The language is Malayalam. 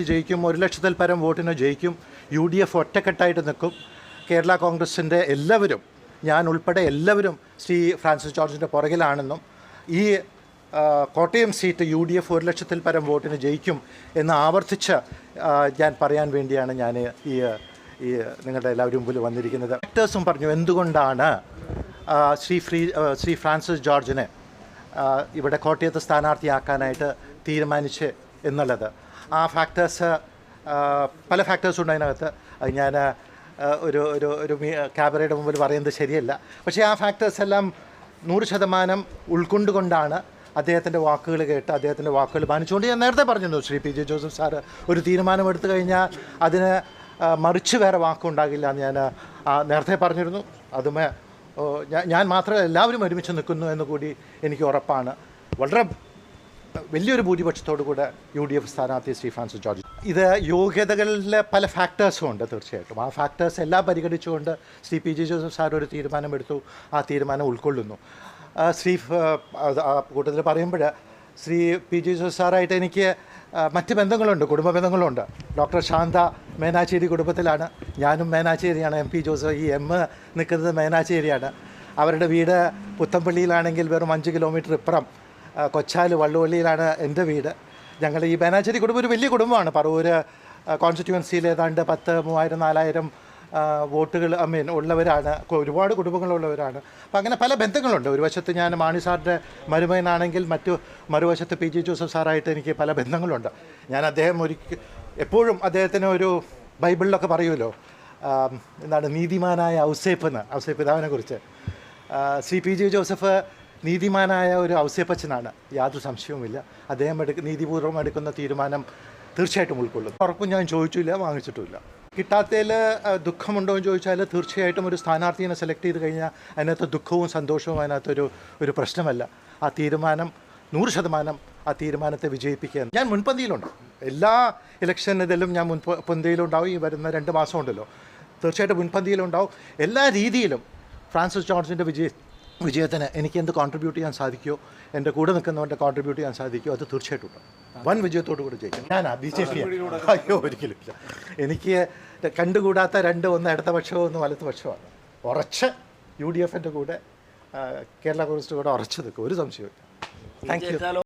ജയിക്കും ഒരു ലക്ഷത്തിൽ പരം വോട്ടിന് ജയിക്കും യു ഡി എഫ് ഒറ്റക്കെട്ടായിട്ട് നിൽക്കും. കേരള കോൺഗ്രസിന്റെ എല്ലാവരും ഞാൻ ഉൾപ്പെടെ എല്ലാവരും ശ്രീ ഫ്രാൻസിസ് ജോർജിന്റെ പുറകിലാണെന്നും ഈ Kottayam seat U D F ഒരു ലക്ഷത്തിൽ പരം വോട്ടിന് ജയിക്കും എന്ന് ആവർത്തിച്ച് ഞാൻ പറയാൻ വേണ്ടിയാണ് ഞാൻ ഈ ഈ നിങ്ങളുടെ എല്ലാവരും മുമ്പിൽ വന്നിരിക്കുന്നത്. ആക്ടേഴ്സും പറഞ്ഞു എന്തുകൊണ്ടാണ് ശ്രീ ഫ്രീ ശ്രീ ഫ്രാൻസിസ് ജോർജിനെ ഇവിടെ കോട്ടയത്ത് സ്ഥാനാർത്ഥിയാക്കാനായിട്ട് തീരുമാനിച്ച് എന്നുള്ളത്? ആ ഫാക്ടേഴ്സ് പല ഫാക്ടേഴ്സ് ഉണ്ട് അതിനകത്ത്. അത് ഞാൻ ഒരു ഒരു ഒരു ക്യാമറയുടെ മുമ്പിൽ പറയുന്നത് ശരിയല്ല. പക്ഷേ ആ ഫാക്ടേഴ്സ് എല്ലാം നൂറ് ശതമാനം ഉൾക്കൊണ്ടുകൊണ്ടാണ് അദ്ദേഹത്തിന്റെ വാക്കുകൾ കേട്ട് അദ്ദേഹത്തിന്റെ വാക്കുകൾ മാനിച്ചുകൊണ്ട് ഞാൻ നേരത്തെ പറഞ്ഞിരുന്നു. Shri P J Joseph sir ഒരു തീരുമാനം എടുത്തു കഴിഞ്ഞാൽ അതിന് മറിച്ച് വേറെ വാക്കുണ്ടാകില്ല എന്ന് ഞാൻ നേരത്തെ പറഞ്ഞിരുന്നു. അതുമേ ഞാൻ മാത്രമല്ല എല്ലാവരും ഒരുമിച്ച് നിൽക്കുന്നു എന്ന് കൂടി എനിക്ക് ഉറപ്പാണ്. വളരെ വലിയൊരു ഭൂരിപക്ഷത്തോടു കൂടെ യു ഡി എഫ് സ്ഥാനാർത്ഥി ശ്രീ ഫ്രാൻസിസ് ജോർജ്. ഇത് യോഗ്യതകളിലെ പല ഫാക്ടേഴ്സും ഉണ്ട് തീർച്ചയായിട്ടും. ആ ഫാക്ടേഴ്സ് എല്ലാം പരിഗണിച്ചുകൊണ്ട് Shri P G Joseph sir ഒരു തീരുമാനമെടുത്തു. ആ തീരുമാനം ഉൾക്കൊള്ളുന്നു. ശ്രീ കൂട്ടത്തിൽ പറയുമ്പോൾ ശ്രീ പി ജി ജോസഫ് സാറായിട്ട് എനിക്ക് മറ്റ് ബന്ധങ്ങളുണ്ട് കുടുംബ ബന്ധങ്ങളുണ്ട്. ഡോക്ടർ ശാന്ത മേനാച്ചേരി കുടുംബത്തിലാണ്. ഞാനും മേനാച്ചേരിയാണ്. എം പി ജോസഫ് ഈ എം നിൽക്കുന്നത് മേനാച്ചേരിയാണ്. അവരുടെ വീട് പുത്തമ്പള്ളിയിലാണെങ്കിൽ വെറും അഞ്ച് കിലോമീറ്റർ ഇപ്പുറം. കൊച്ചാൽ വള്ളുവള്ളിയിലാണ് എന്റെ വീട്. ഞങ്ങൾ ഈ ബേനാച്ചേരി കുടുംബം ഒരു വലിയ കുടുംബമാണ്. പറവൂര് കോൺസ്റ്റിറ്റ്യുവൻസിയിൽ ഏതാണ്ട് പത്ത് മൂവായിരം നാലായിരം വോട്ടുകൾ ഐ മീൻ ഉള്ളവരാണ്. ഒരുപാട് കുടുംബങ്ങളുള്ളവരാണ്. അപ്പം അങ്ങനെ പല ബന്ധങ്ങളുണ്ട്. ഒരു വശത്ത് ഞാൻ മാണി സാറിന്റെ മരുമകനാണെങ്കിൽ മറ്റു മറുവശത്ത് പി ജി ജോസഫ് സാറായിട്ട് എനിക്ക് പല ബന്ധങ്ങളുണ്ട്. ഞാൻ അദ്ദേഹം ഒരിക്കൽ എപ്പോഴും അദ്ദേഹത്തിന് ഒരു ബൈബിളിലൊക്കെ പറയുമല്ലോ എന്താണ് നീതിമാനായ ഔസേപ്പ് എന്ന് ഔസേപ്പ് പിതാവിനെ കുറിച്ച്. സി പി ജി ജോസഫ് നീതിമാനായ ഒരു ഔസ്യപ്പച്ചനാണ് യാതൊരു സംശയവുമില്ല. അദ്ദേഹം എടുക്ക നീതിപൂർവം എടുക്കുന്ന തീരുമാനം തീർച്ചയായിട്ടും ഉൾക്കൊള്ളും ഉറപ്പും ഞാൻ ചോദിച്ചില്ല വാങ്ങിച്ചിട്ടുമില്ല. കിട്ടാത്തതിൽ ദുഃഖമുണ്ടോ എന്ന് ചോദിച്ചാൽ തീർച്ചയായിട്ടും ഒരു സ്ഥാനാർത്ഥിയെ സെലക്ട് ചെയ്ത് കഴിഞ്ഞാൽ അതിനകത്ത് ദുഃഖവും സന്തോഷവും അതിനകത്തൊരു ഒരു പ്രശ്നമല്ല. ആ തീരുമാനം നൂറ് ശതമാനം ആ തീരുമാനത്തെ വിജയിപ്പിക്കുക ഞാൻ മുൻപന്തിയിലുണ്ട്. എല്ലാ ഇലക്ഷൻ ഇതിലും ഞാൻ മുൻപന്തിയിലുണ്ടാവും ഈ വരുന്ന രണ്ട് മാസം ഉണ്ടല്ലോ തീർച്ചയായിട്ടും മുൻപന്തിയിലുണ്ടാവും. എല്ലാ രീതിയിലും ഫ്രാൻസിസ് ജോർജിന്റെ വിജയ വിജയത്തിന് എനിക്ക് എന്ത് കോൺട്രിബ്യൂട്ട് ചെയ്യാൻ സാധിക്കുമോ എന്റെ കൂടെ നിൽക്കുന്നവന്റെ കോൺട്രിബ്യൂട്ട് ചെയ്യാൻ സാധിക്കുമോ അത് തീർച്ചയായിട്ടും വൻ വിജയത്തോടു കൂടി ജയിക്കും. ഞാനാ ബി ജെ പി അയ്യോ ഒരിക്കലും ഇല്ല. എനിക്ക് കണ്ടുകൂടാത്ത രണ്ട് ഒന്ന് ഇടത്ത പക്ഷവും ഒന്ന് വലത്ത് പക്ഷമാണ് ഉറച്ച് യു ഡി എഫിന്റെ കൂടെ കേരള കോൺഗ്രസിന്റെ കൂടെ ഉറച്ചു നിൽക്കും. ഒരു സംശയമില്ല താങ്ക് യു